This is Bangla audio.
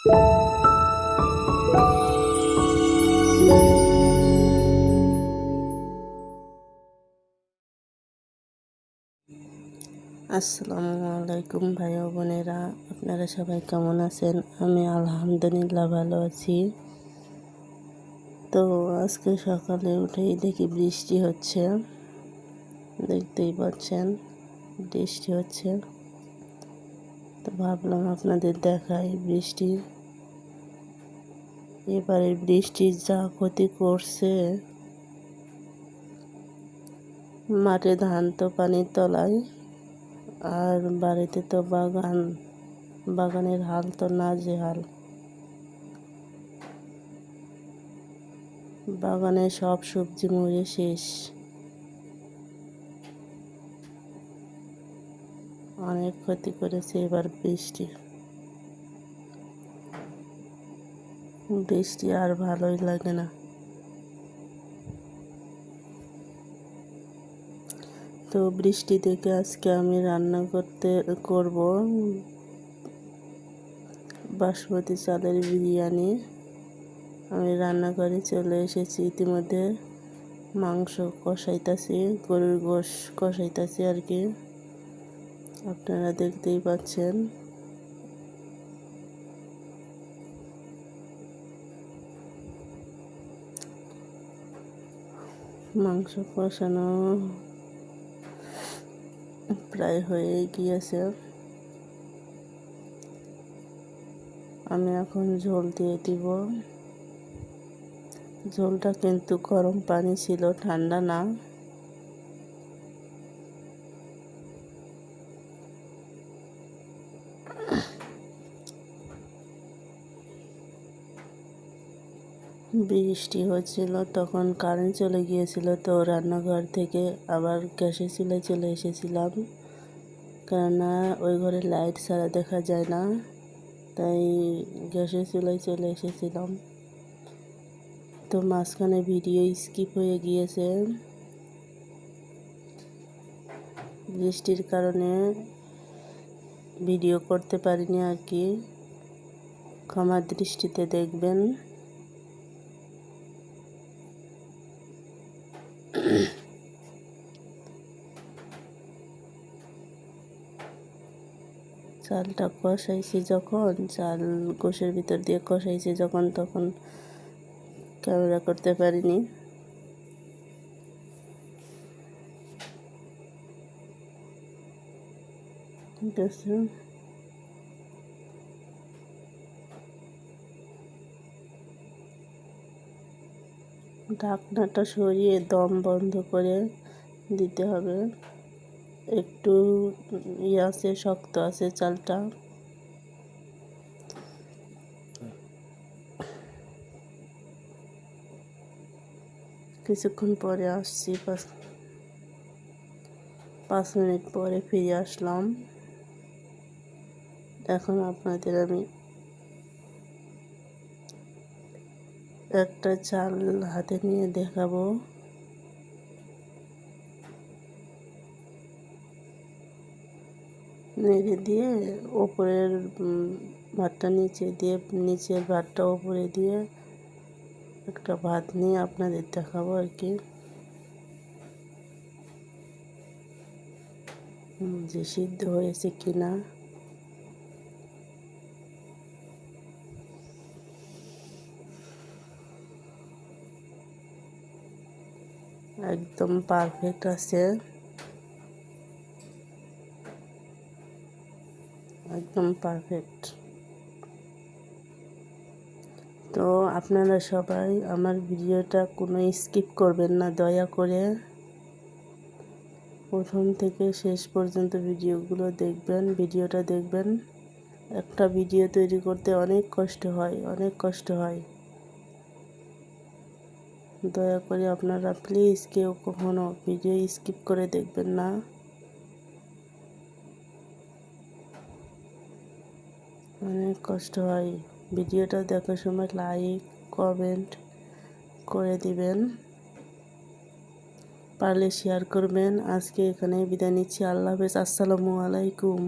আসসালামু আলাইকুম ভাই বোনেরা, আপনারা সবাই কেমন আছেন? আমি আলহামদুলিল্লাহ ভালো আছি। তো আজকে সকালে উঠেই দেখি বৃষ্টি হচ্ছে। দেখতেই পাচ্ছেন, বৃষ্টি হচ্ছে। ভাবলাম আপনাদের দেখাই বৃষ্টি। এবারে বৃষ্টি যা ক্ষতি করছে। মাঠে ধান তো পানির তলায়, আর বাড়িতে তো বাগান। বাগানের হাল তো না যে হাল বাগানে সব সবজি মরে শেষ। অনেক ক্ষতি করেছে এবার বৃষ্টি। বৃষ্টি আর ভালোই লাগে না। তো বৃষ্টি থেকে আজকে আমি রান্না করতে করব বাসমতি চালের বিরিয়ানি। আমি রান্না করে চলে এসেছি, ইতিমধ্যে মাংস কষাইতাছি, গরুর গোশ কষাইতাছি আর কি। আপনারা দেখতেই পাচ্ছেন। মাংস কষানো প্রায় হয়ে গিয়েছে। আমি এখন ঝোল দিয়ে দিব। ঝোলটা কিন্তু গরম পানি ছিল, ঠান্ডা না। বৃষ্টি হচ্ছিল, তখন কারেন্ট চলে গিয়েছিল, তো রান্নাঘর থেকে আবার গ্যাসের চুলায় চলে এসেছিলাম। কেননা ওই ঘরে লাইট ছাড়া দেখা যায় না, তাই গ্যাসের চুলায় চলে এসেছিলাম। তো মাঝখানে ভিডিও স্কিপ হয়ে গিয়েছে। বৃষ্টির কারণে ভিডিও করতে পারিনি আর কি। ক্ষমা দৃষ্টিতে দেখবেন। চালটা কষাইছি যখন, চাল গোশের ভিতর দিয়ে কষাইছি যখন, তখন ক্যামেরা করতে পারিনি। ঠিক আছে। ঢাকনাটা সরিয়ে দম বন্ধ করে দিতে হবে। একটু ইয়ে আছে, শক্ত আছে চালটা। কিছুক্ষণ পরে আসছি, পাঁচ পাঁচ মিনিট পরে ফিরে আসলাম। এখন আপনাদের আমি একটা চাল হাতে নিয়ে দেখাবো। নেড়ে দিয়ে ওপরের ভাতটা নিচে দিয়ে, নিচের ভাতটা ওপরে দিয়ে একটা ভাত নিয়ে আপনাদের দেখাবো আর কি। যে সিদ্ধ হয়েছে কিনা। একদম পারফেক্ট আছে। একদম পারফেক্ট তো আপনারা সবাই আমার ভিডিওটা কোনো স্কিপ করবেন না, দয়া করে। প্রথম থেকে শেষ পর্যন্ত ভিডিওগুলো দেখবেন, ভিডিওটা দেখবেন। একটা ভিডিও তৈরি করতে অনেক কষ্ট হয়, অনেক কষ্ট হয়। দয়া করে আপনারা প্লিজ কেউ কখনো ভিডিও স্কিপ করে দেখবেন না। অনেক কষ্ট হয়। ভিডিওটা দেখার সময় লাইক কমেন্ট করে দিবেন। পারলে শেয়ার করবেন। আজকে এখানে বিদায় নিচ্ছি। আল্লাহ হাফেজ। আসসালামু আলাইকুম।